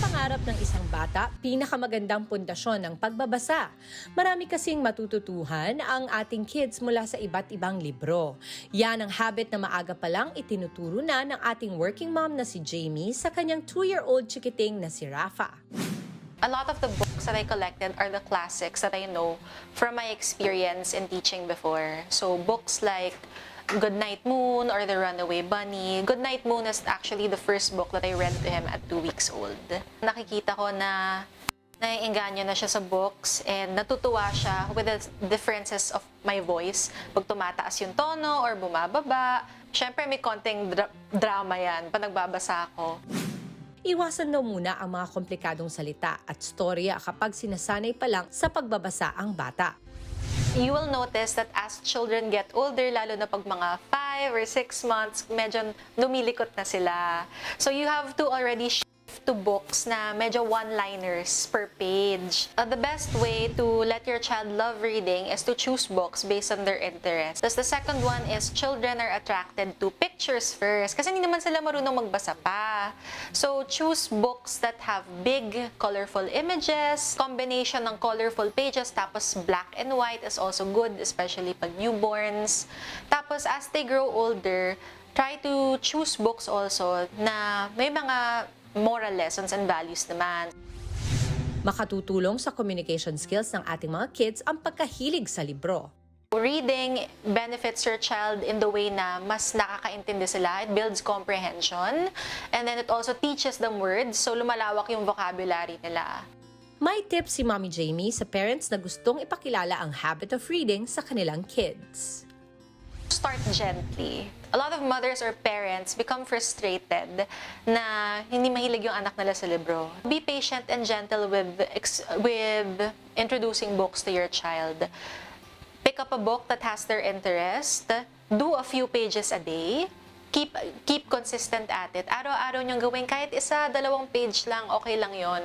pangarap ng isang bata, pinakamagandang pundasyon ng pagbabasa. Marami kasing matututuhan ang ating kids mula sa iba't ibang libro. Yan ang habit na maaga pa lang itinuturo na ng ating working mom na si Jamie sa kanyang two-year-old chikiting na si Rafa. A lot of the books that I collected are the classics that I know from my experience in teaching before. So books like Goodnight Moon or The Runaway Bunny. Goodnight Moon is actually the first book that I read to him at two weeks old. Nakikita ko na naiinganyo na siya sa books and natutuwa siya with the differences of my voice. Pag tumataas yung tono or bumababa. Siyempre may konting dra- drama yan pag nagbabasa ako. Iwasan daw muna ang mga komplikadong salita at storya kapag sinasanay pa lang sa pagbabasa ang bata. You will notice that as children get older, lalo na pag mga 5 or 6 months, medyo lumilikot na sila. So you have to already to books na medyo one-liners per page. Uh, the best way to let your child love reading is to choose books based on their interest. Tapos the second one is children are attracted to pictures first kasi hindi naman sila marunong magbasa pa. So choose books that have big, colorful images, combination ng colorful pages, tapos black and white is also good, especially pag newborns. Tapos as they grow older, try to choose books also na may mga moral lessons and values naman. Makatutulong sa communication skills ng ating mga kids ang pagkahilig sa libro. Reading benefits your child in the way na mas nakakaintindi sila. It builds comprehension. And then it also teaches them words. So lumalawak yung vocabulary nila. May tips si Mommy Jamie sa parents na gustong ipakilala ang habit of reading sa kanilang kids. Start gently. A lot of mothers or parents become frustrated na hindi mahilig yung anak nila sa libro. Be patient and gentle with, with introducing books to your child. Pick up a book that has their interest. Do a few pages a day. Keep, keep consistent at it. Araw-araw niyong gawin. Kahit isa, dalawang page lang, okay lang yon.